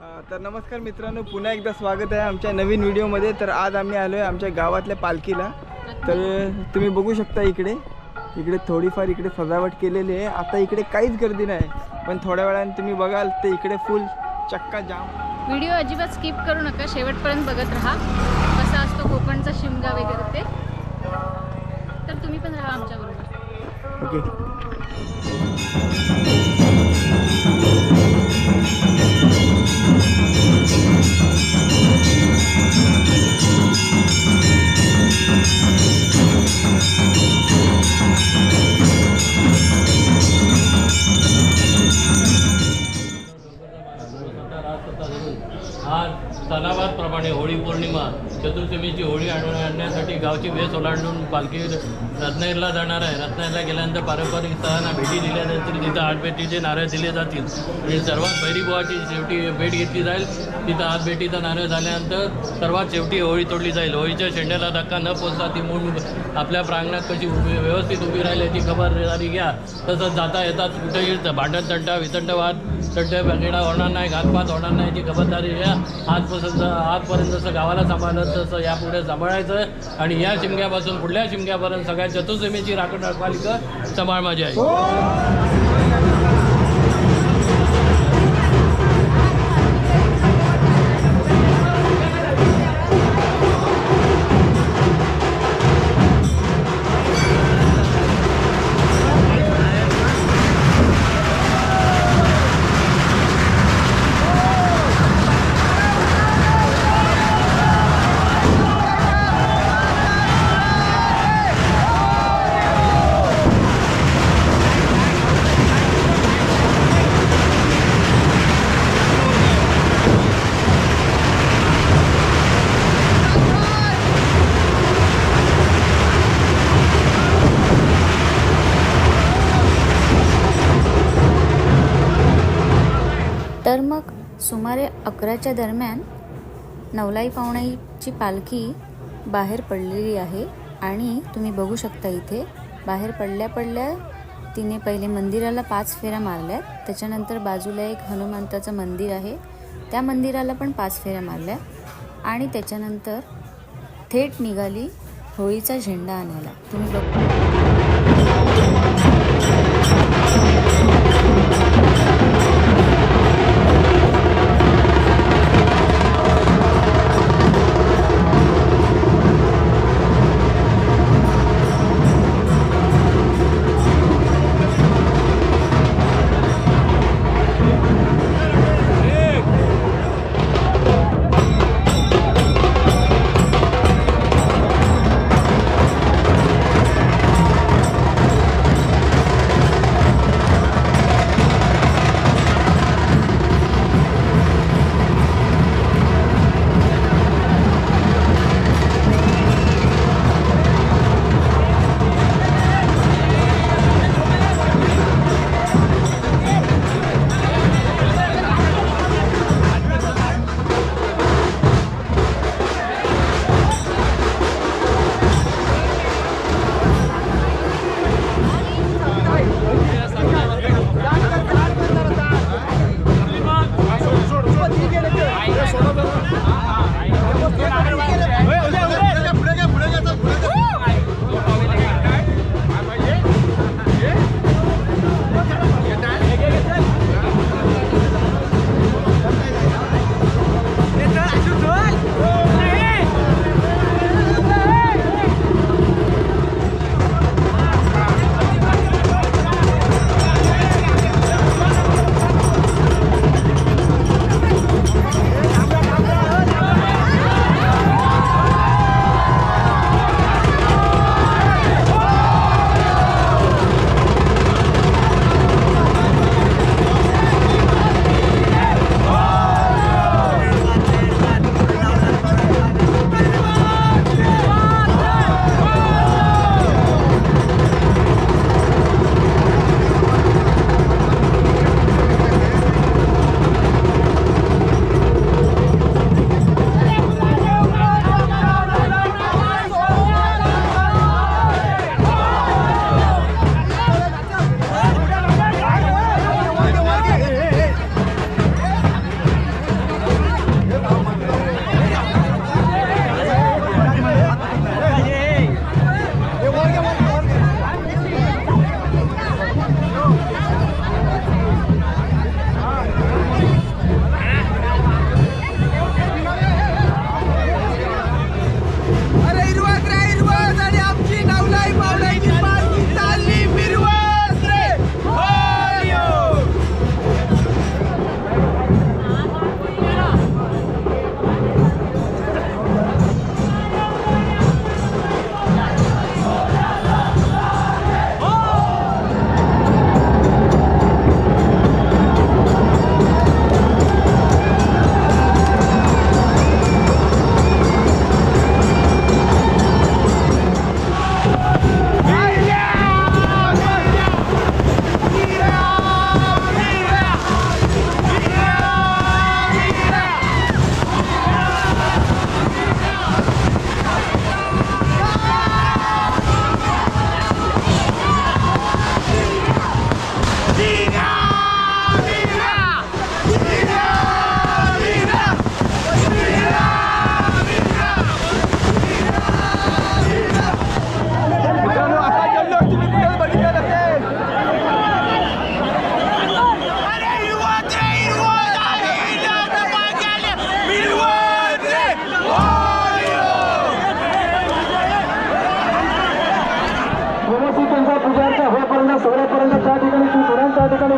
तर नमस्कार मित्रांनो पुन्हा एकदा स्वागत आहे आमच्या नवीन व्हिडिओमध्ये. तर आज आम्ही आलो आहे आमच्या गावातल्या पालखीला. तर तुम्ही बघू शकता इकडे. इकडे थोडीफार इकडे सजावट केलेली आहे. आता इकडे काहीच गर्दी नाही पण थोड्या वेळाने तुम्ही बघाल तर इकडे फुल चक्का जाम. व्हिडिओ अजिबात स्किप करू नका. शेवटपर्यंत बघत राहा. कसा असतो कोकणचा शिमगा वगैरे ते. तर तुम्ही पण राहा आमच्याबरोबर. ओके solar num palqueiro रत्नागिरीला जाणार आहे. रत्नागिरीला गेल्यानंतर पारंपरिक स्थळांना भेटी दिल्यानंतर तिथं आठभेटीचे नारळ दिले जातील. आणि सर्वात भैरीबुवाची शेवटी भेट घेतली जाईल. तिथं आठभेटीचा नारळ झाल्यानंतर सर्वात शेवटी होळी तोडली जाईल. होळीच्या शेंड्याला धक्का न पोचता ती मूळ आपल्या प्रांगणात कशी उभी व्यवस्थित उभी राहील याची खबरदारी घ्या. तसंच जाता येतात कुठेही भांडण तंटा वितंडवाद तंट बगेडा होणार नाही घातपात होणार नाही याची खबरदारी घ्या. आजपासून आजपर्यंत जसं गावाला सांभाळलं तसं यापुढे सांभाळायचं. आणि या शिमग्यापासून पुढल्या शिमग्यापर्यंत सगळ्या चतुर्सीमेची राखण रखवालिका सांभाळ माझी आहे तर मग सुमारे अकराच्या दरम्यान नवलाई पावणाईची पालखी बाहेर पडलेली आहे आणि तुम्ही बघू शकता इथे बाहेर पडल्या पडल्या तिने पहिले मंदिराला पाच फेऱ्या मारल्या त्याच्यानंतर बाजूला एक हनुमंताचं मंदिर आहे. त्या मंदिराला पण पाच फेऱ्या मारल्या आणि त्याच्यानंतर थेट निघाली होळीचा झेंडा आणायला. तुम्ही बघ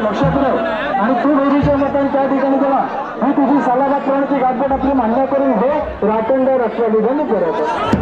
लक्षात राह आणि तू विहिरीच्या मतान त्या ठिकाणी जेव्हा मी तुझी सल्लागार प्राणाची गाठबेट आपली मान्य करून. हे राटंड रक्षाविधान करत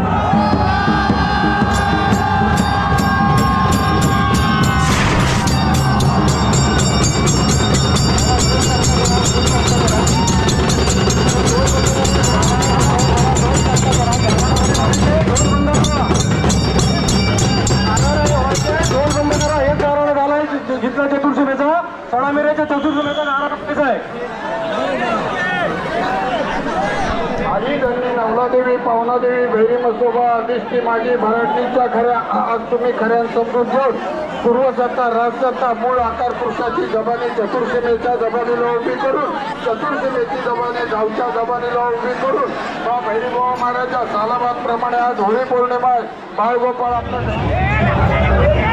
एसटी माझी भराडणीच्या खऱ्या आज तुम्ही खऱ्या समजून घेऊन पूर्वसत्ता राजसत्ता मूळ आकार पुरुषाची जबानी चतुर्सीमेच्या जबानीला उभी करून चतुर्सीमेची जबानी गावच्या जबानीला उभी करून बा भैरीबाबा महाराजच्या सालाबाद प्रमाणे आज होळी पौर्णिमा बाळगोपाळ आपलं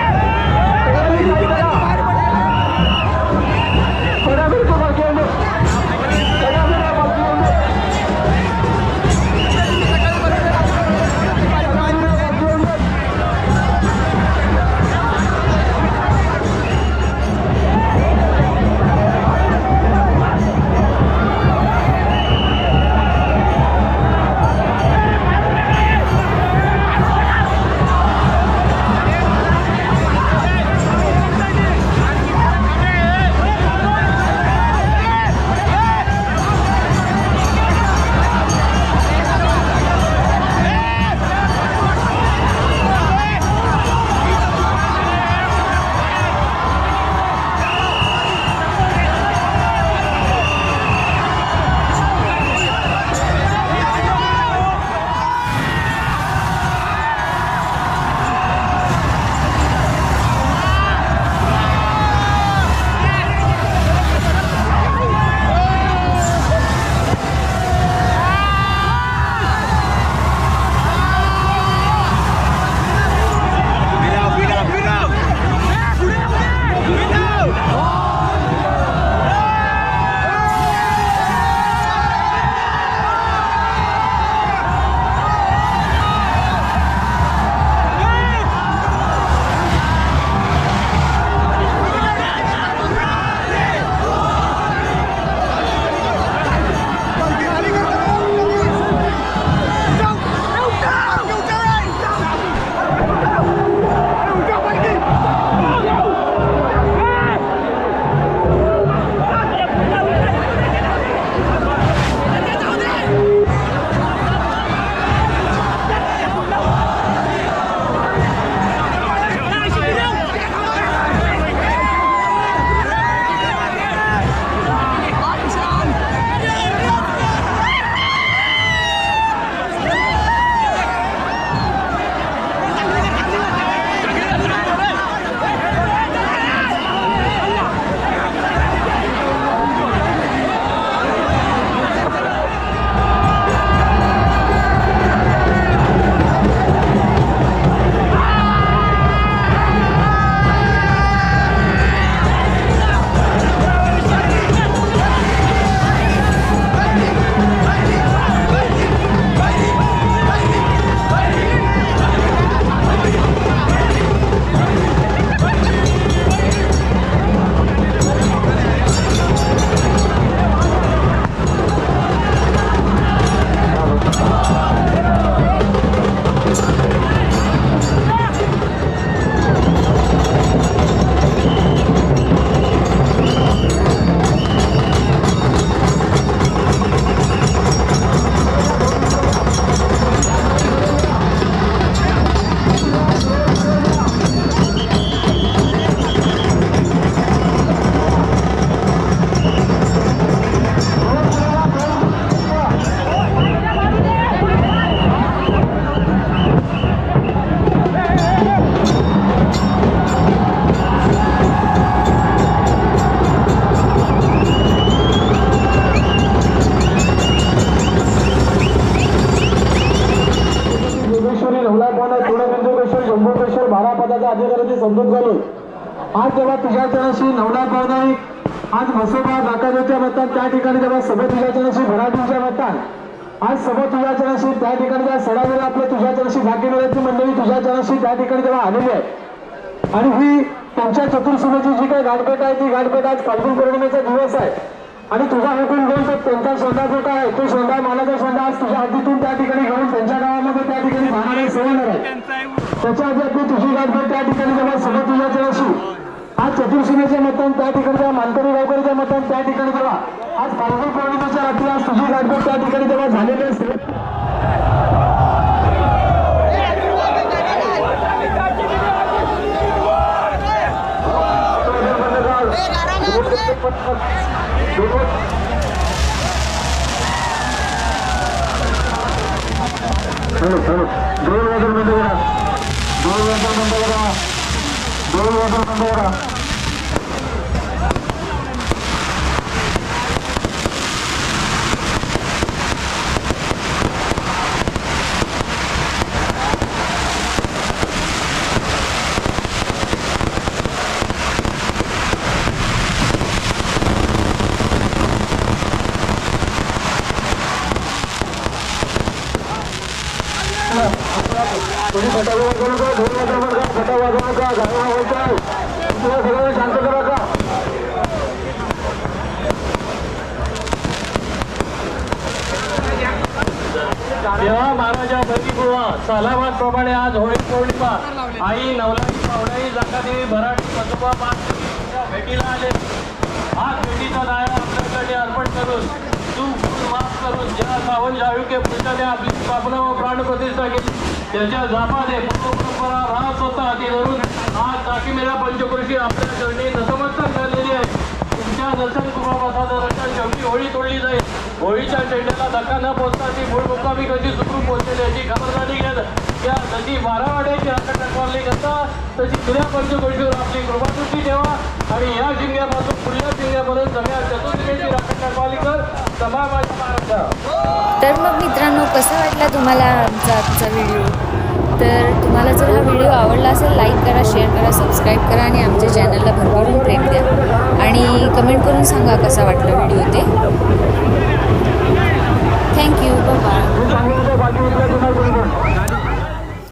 आज म्हसोबा दाकादेच्या मतान त्या ठिकाणी जेव्हा सभा तुझ्या चरणाशी भराडीच्या मतान आज सभा तुझ्या त्या ठिकाणी जेव्हा सडावेला आपल्या तुझ्या भाग्य मिळायची मंडळी तुझ्या चरणाशी त्या ठिकाणी जेव्हा आलेली आहे आणि ही तुमच्या चतुर्सुमेची जी काही गाठभेट आहे ती गाठभेट आज फाल्गुन पौर्णिमेचा दिवस आहे. आणि तुझा हुकूम घेऊन तो त्यांचा सोंडा जो काय आहे, तो सोंडा मानाचा सोंडा आज तुझ्या हद्दीतून त्या ठिकाणी घेऊन त्यांच्या गावामध्ये त्या ठिकाणी भागाने सेवणार आहे. त्याच्या आधी आपली तुझी गाठभर त्या ठिकाणी जेव्हा सभा आज मतान त्या ठिकाणी जेव्हा मानकरी गावकरीच्या मतान त्या ठिकाणी जेव्हा आज फाल्गुन पौर्णिमेच्या रात्री आज सुजी गाठभर त्या ठिकाणी जेव्हा झालेले असते दोन वाजून बंद करा. दोन वाजून बंद करा. दोन वाजून बंद करा. तुम्ही फटाके वाजवू नका नका फटा वाजवू नका गाणं तुम्हाला सगळ्यांना शांत करा का तेव्हा महाराजा बंदीपुळा सलामाप्रमाणे प्रमाणे आज होळी पौर्णिमा. आई नवलाची पावणाई जाकादेवी भराटी मसोबा पाच भेटीला आले. आज भेटीचा नायक करून ज्या सावंत जाळुके पुरुषाने आपली स्थापना व प्राण प्रतिष्ठा केली. त्याच्या जापाने परंपरा राहत होता. हाती धरून आज ताकीमेला पंचकृषी आपल्या चरणी नतमस्तक झालेली आहे. तुमच्या दर्शन कृपाप्रसादाच्या शेवटी होळी तोडली जाईल. होळीच्या चेंड्याला धक्का न पोचता ती मूळ मुक्कामी कशी सुखरूप पोहोचेल याची खबरदारी घेत त्या जशी बारावाड्याची वाड्याची राखण करता तशी जुन्या पंचकृषीवर आपली कृपादृष्टी ठेवा. आणि या शिंग्यापासून पुढल्या शिंग्यापर्यंत सगळ्या चतुर्दिनेची तर मग मित्रांनो कसा वाटला तुम्हाला आमचा आजचा व्हिडिओ तर तुम्हाला जर हा व्हिडिओ आवडला असेल लाईक करा शेअर करा सबस्क्राईब करा आणि आमच्या चॅनलला भरभरून प्रेम द्या. आणि कमेंट करून सांगा कसा वाटला व्हिडिओ ते. Thank you bye